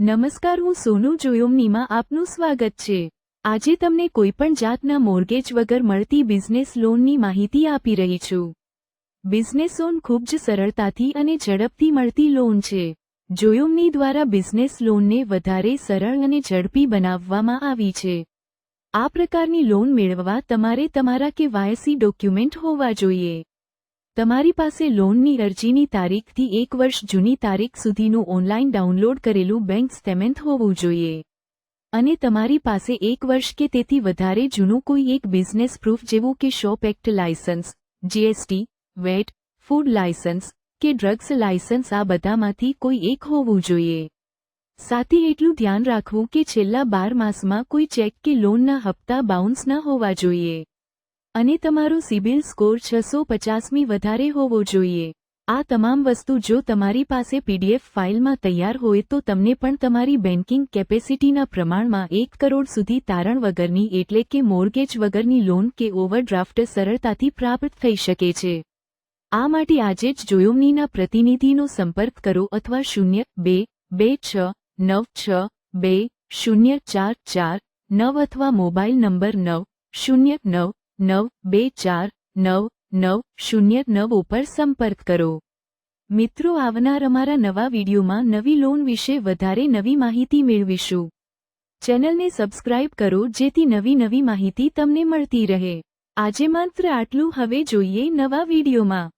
નમસ્કાર, હું સોનુ જોયોમનીમાં આપનું સ્વાગત છે. આજે તમને કોઈપણ જાતના મોર્ગેજ વગર મળતી બિઝનેસ લોનની માહિતી આપી રહી છું. બિઝનેસ લોન ખૂબ જ સરળતાથી અને ઝડપથી મળતી લોન છે. જોયોમની દ્વારા બિઝનેસ લોનને વધારે સરળ અને ઝડપી બનાવવામાં આવી છે. આ પ્રકારની લોન મેળવવા તમારે તમારા કે વાયસી ડોક્યુમેન્ટ હોવા જોઈએ. તમારી પાસે લોનની અરજીની તારીખથી એક વર્ષ જૂની તારીખ સુધીનું ઓનલાઈન ડાઉનલોડ કરેલું બેંક સ્ટેટમેન્ટ હોવું જોઈએ. અને તમારી પાસે એક વર્ષ કે તેથી વધારે જૂનું કોઈ એક બિઝનેસ પ્રૂફ જેવું કે shop act licence, GST, VAT, food licence કે ડ્રગ્સ લાયસન્સ આ બધામાંથી કોઈ એક હોવું જોઈએ. સાથે એટલું ધ્યાન રાખવું કે છેલ્લા બાર માસમાં કોઈ ચેક કે લોનના હપ્તા બાઉન્સ ન હોવા જોઈએ. અને તમારો સિબિલ સ્કોર છસો પચાસમી વધારે હોવો જોઈએ. આ તમામ વસ્તુ જો તમારી પાસે પીડીએફ ફાઇલમાં તૈયાર હોય તો તમને પણ તમારી બેન્કિંગ કેપેસિટીના પ્રમાણમાં એક કરોડ સુધી તારણ વગરની એટલે કે મોર્ગેજ વગરની લોન કે ઓવરડ્રાફ્ટ સરળતાથી પ્રાપ્ત થઈ શકે છે. આ માટે આજે જ જોયોમનીના પ્રતિનિધિનો સંપર્ક કરો અથવા શૂન્ય બે બે, છ, નવ, છ, બે, શૂન્ય, ચાર ચાર, નવ અથવા મોબાઈલ નંબર નવ, શૂન્ય, નવ નવ, બે, ચાર, નવ નવ, શૂન્ય, નવ ઉપર સંપર્ક કરો. મિત્રો, આવનાર અમારા નવા વિડીયોમાં નવી લોન વિશે વધારે નવી માહિતી મેળવીશું. ચેનલને સબસ્ક્રાઇબ કરો, જેથી નવી નવી માહિતી તમને મળતી રહે. આજે માત્ર આટલું, હવે જોઈએ નવા વિડીયોમાં.